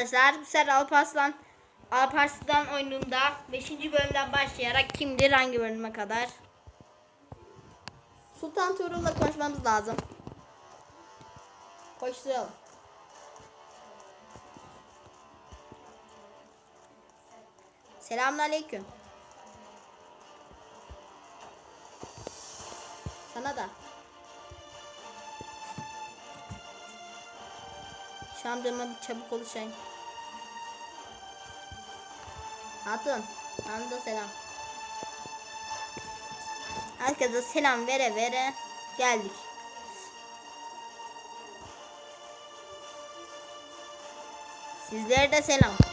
arkadaşlar. Sefer Alparslan Alparslan oyununda 5. bölümden başlayarak kimdir hangi bölüme kadar? Sultan Tuğrul'la konuşmamız lazım. Koşturalım. Selamünaleyküm. Sana da. Şu an çabuk oluşayım. Hatun. Sana da selam. Herkese selam vere vere geldik. Sizlere de selam.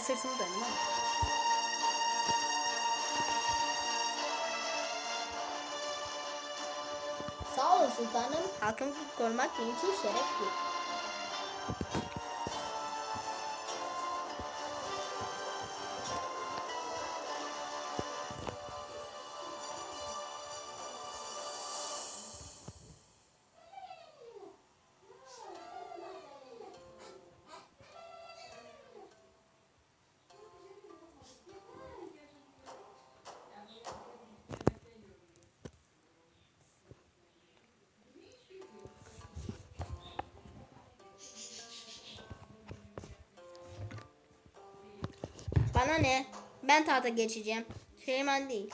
Size sırtımı dönün ama. Sağ olun sultanım. Halkımı korumak benim için şereftir. Bana ne? Ben tahta geçeceğim. Süleyman değil.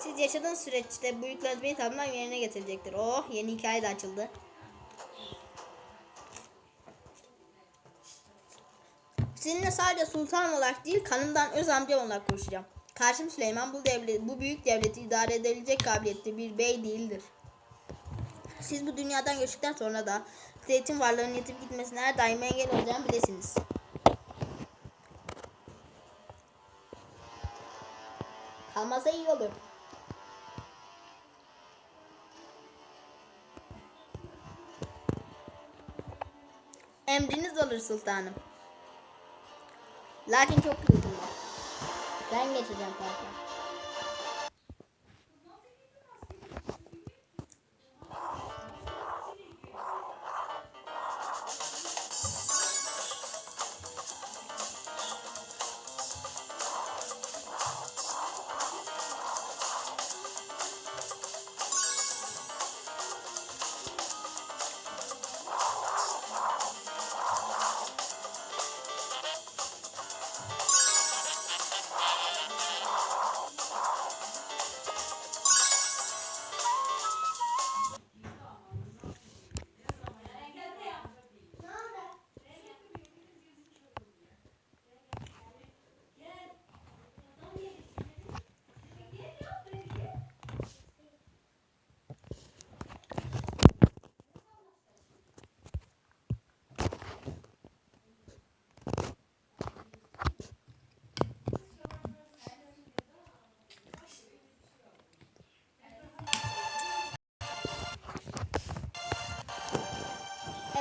Siz yaşadığınız süreçte büyükleriniz beni tamamen yerine getirecektir. Oh yeni hikaye de açıldı. Sizinle sadece sultan olarak değil kanımdan öz amcam olarak konuşacağım. Karşım Süleyman bu devlet, bu büyük devleti idare edebilecek kabiliyette bir bey değildir. Siz bu dünyadan göçtükten sonra da zeytin varlığının yetip gitmesine her daim engel olacağını bilesiniz. Kalmasa iyi olur. Emriniz olur sultanım. Lakin çok kızgın var. Ben geçeceğim zaten.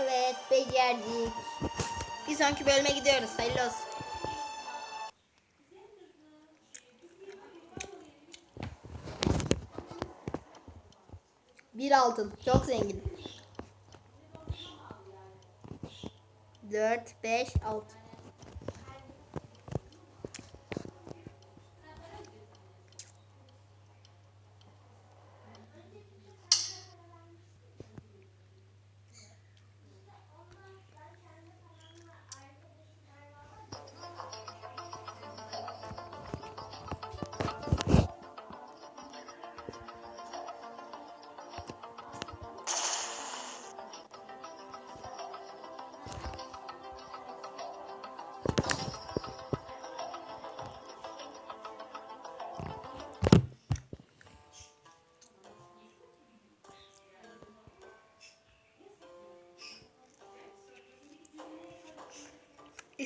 Evet becerdik. Bir sonraki bölüme gidiyoruz. Hayırlı olsun. Bir altın. Çok zengin. Dört, beş, altı.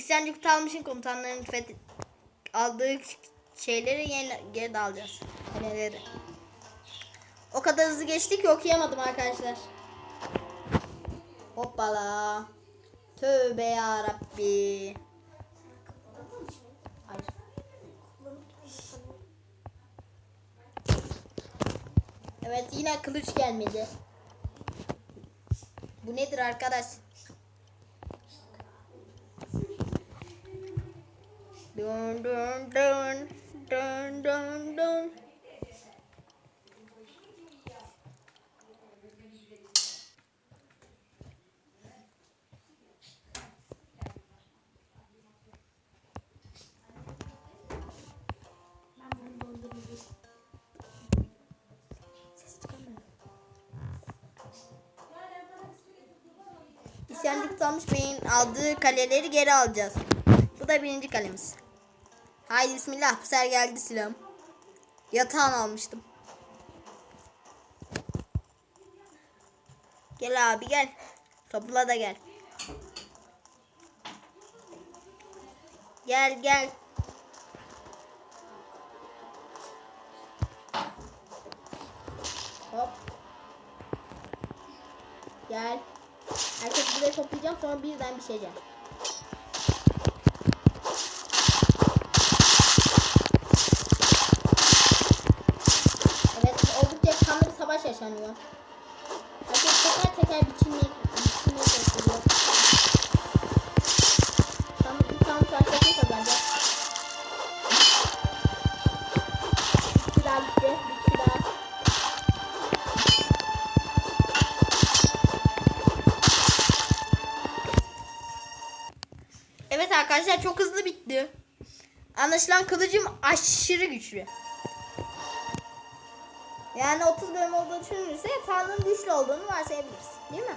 İsyancı Kutalmış'ın komutanlarının fethi aldığı şeyleri yeni, geri de alacağız. Neleri? O kadar hızlı geçti ki okuyamadım arkadaşlar. Hoppala. Tövbe ya Rabbi. Evet yine kılıç gelmedi. Bu nedir arkadaş? Dun dun dun dun dun dun. İsyan tutanmış beyin aldığı kaleleri geri alacağız. Bu da birinci kalemiz. Haydi bismillah bu geldi silahım. Yatağını almıştım. Gel abi gel. Topla da gel. Gel gel. Hop. Gel. Herkes buraya toplayacağım sonra birden bir şey gel. Evet oldukça kanlı yaşanıyor. Herkes teker teker biçilmeye çalışıyor. Sanırım bir tane karşılaşma kazanacak. Kişi daha. Evet arkadaşlar çok hızlı bitti. Anlaşılan kılıcım aşırı güçlü. Yani 30 bölüm olduğunu düşünülürse Tanrı'nın güçlü olduğunu varsayabiliriz. Değil mi?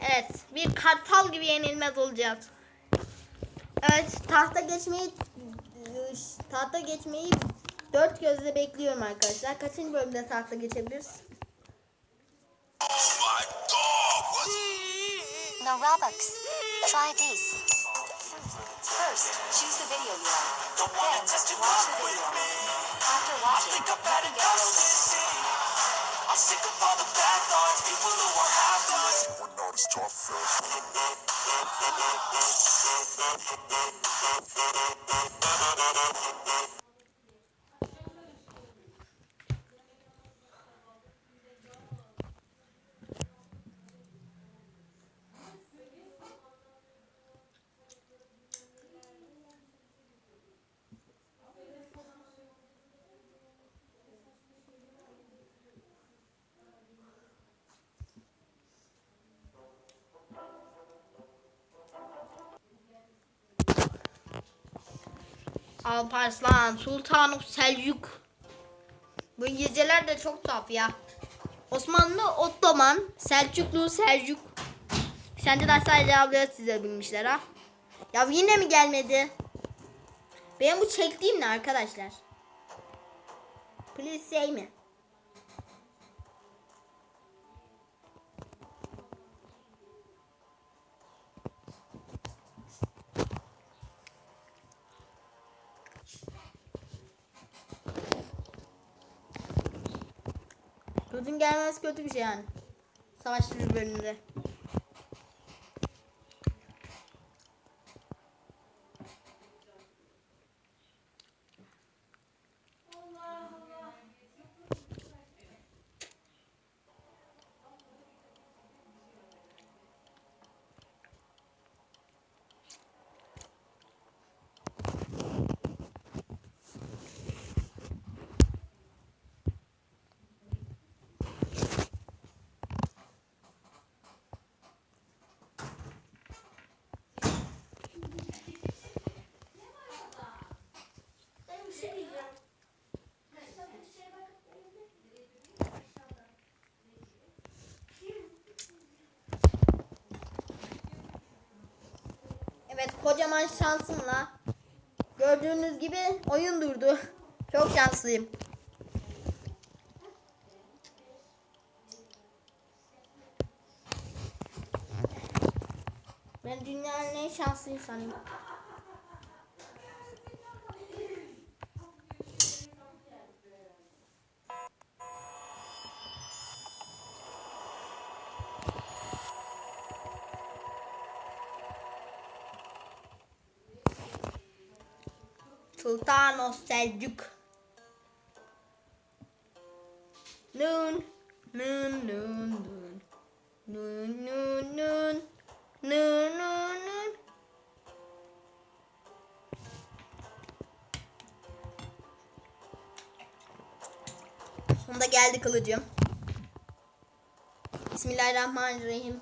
Evet, bir kartal gibi yenilmez olacağız. Evet, tahta geçmeyi tahta geçmeyi dört gözle bekliyorum arkadaşlar. Kaçıncı bölümde tahta geçebiliriz? No Robux. Try these. First, choose the video you like. Then, watch the video. After watching, you can get. I'm sick of all the bad thoughts, people who are half us. We're not as tough as. Alparslan, Sultanım Selçuk. Bu geceler de çok tuhaf ya. Osmanlı, Ottoman, Selçuklu, Selçuk. Sence dersler cevabları size bilmişler ha. Ya yine mi gelmedi? Benim bu çektiğim ne arkadaşlar? Please say mi? Kılıcın gelmesi kötü bir şey yani. Savaş bir bölümünde. Evet kocaman şansımla gördüğünüz gibi oyun durdu. Çok şanslıyım. Ben dünyanın en şanslı insanıyım. Sultanos Selçuk. Nun, nun, nun, nun. Nun, nun, nun. Nun, nun, nun. Sonunda geldi kılıcım. Bismillahirrahmanirrahim.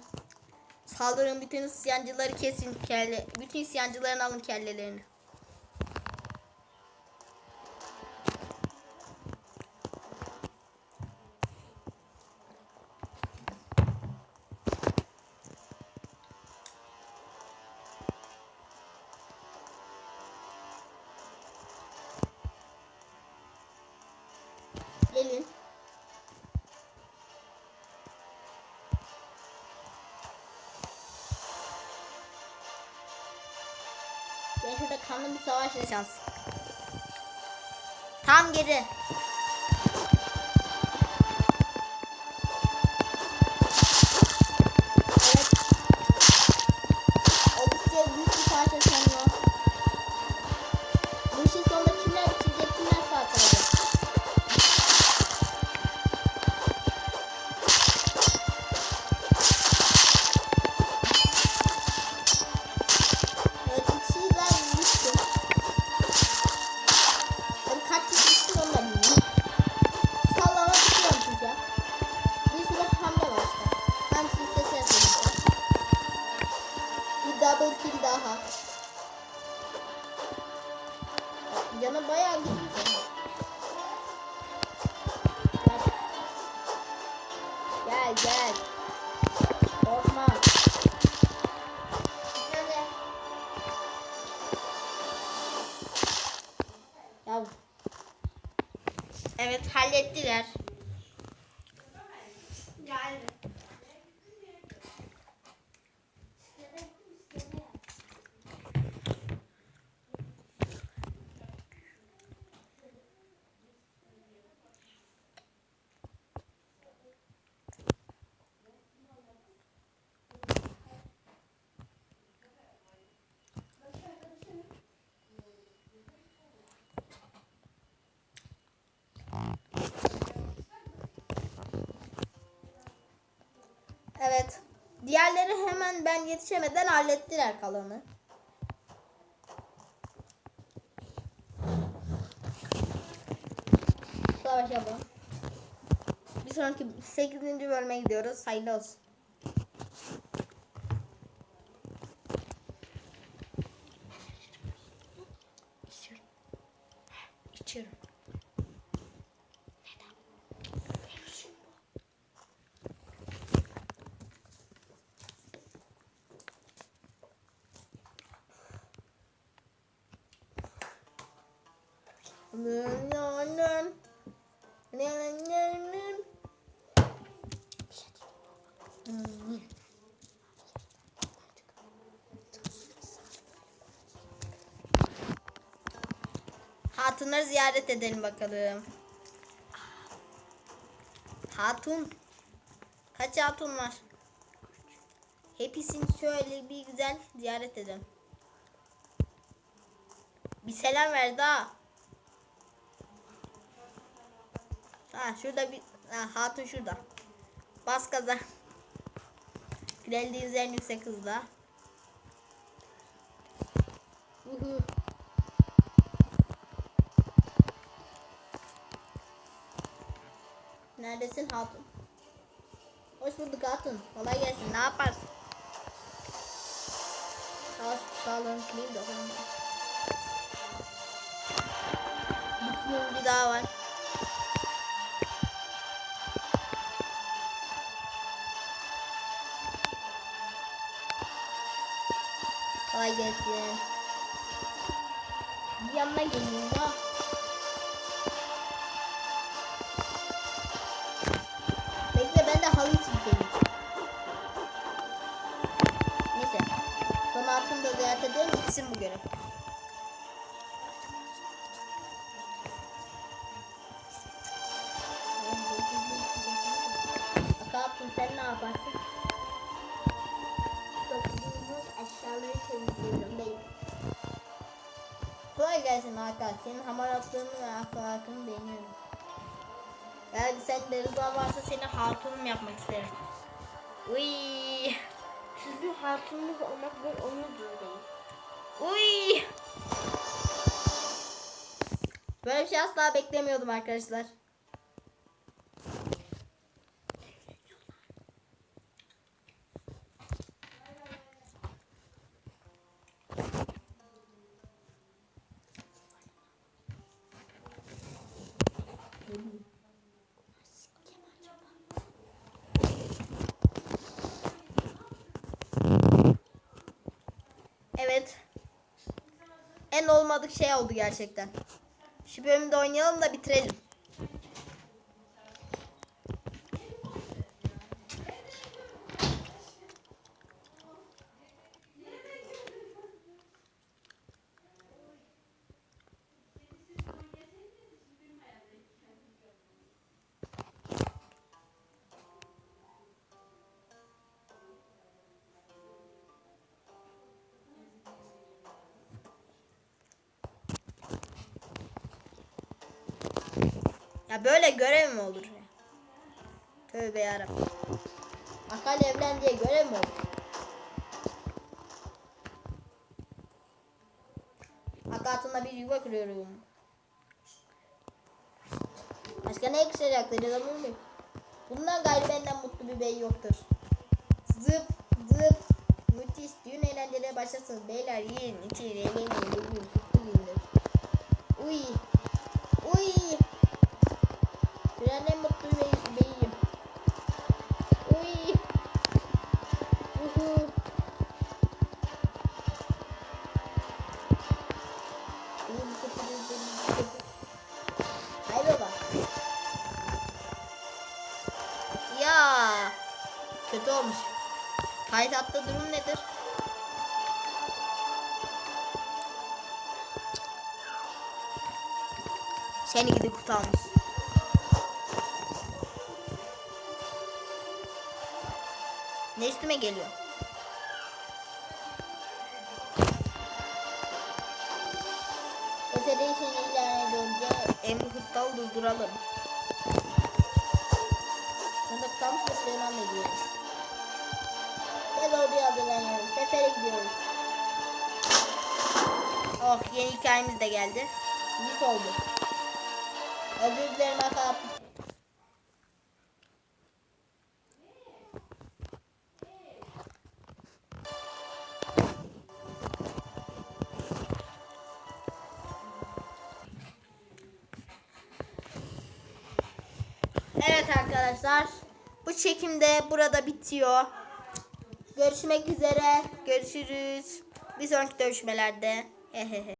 Saldırın bütün isyancıları kesin kelle. Bütün isyancıların alın kellelerini. Ben şurada kanlı bir savaş yaşansın. Tam geri. Hallettiler. Geldi. Evet. Diğerleri hemen ben yetişemeden hallettiler kalanı. Savaş yapalım. Bir sonraki 8. bölüme gidiyoruz. Hayırlı olsun. İçiyorum. İçiyorum. Hatunları ziyaret edelim bakalım. Hatun. Kaç hatun var? Hepsini şöyle bir güzel ziyaret edelim. Bir selam ver daha. Ha şurada bir ha, hatun şurada. Bas gaza. Kraliçeyiz en yüksek hızla. Uhu. Neredesin hatun? Hoş bulduk hatun. Kolay gelsin. Ne yaparsın? Sağ, sağlığın clean de oğlum. Bir daha var. Kolay gelsin. Bir yanına geleyim da. Görev. Bakalım sen ne yaparsın? Dokunduğumuz eşyaları temizliyorum değil. Kolay gelsin Hakan. Senin hamaratlığını ve ahlakını beğeniyorum. Yani sen de rıza varsa seni hatunum yapmak isterim. Uy. Sizin hatununuz olmak bir onurdur değil. Uy. Böyle bir şey asla beklemiyordum arkadaşlar. Evet. En olmadık şey oldu gerçekten. Şu bölümü de oynayalım da bitirelim. Ya böyle görev mi olur ya? Tövbe yarabbim. Akal evlen diye görev mi olur? Akatımla bir yuva kuruyorum. Başka ne yakışacaktır adamım yok. Bundan gayrı benden mutlu bir bey yoktur. Zıp zıp. Müthiş düğün eğlenceleri başlasın. Beyler yiyin, için, eğlenin, bugün kutlu gündür. Uy. Uy. Dünyanın en mutlu bey- beyiyim. Uy. Uhu. Hay baba. Ya. Kötü olmuş. Payitahtta durum nedir? Seni gidi kurtarmış. Ne üstüme geliyor? Federation ilan edildi. Emri Huttal durduralım. Bunda kalmış ve Süleyman'la gidiyoruz. Ve orduya hazırlanıyoruz. Sefere gidiyoruz. Oh yeni hikayemiz de geldi. Mis oldu. Özür dilerim Akap. Bu çekim de burada bitiyor. Görüşmek üzere. Görüşürüz. Bir sonraki görüşmelerde. Hehehe.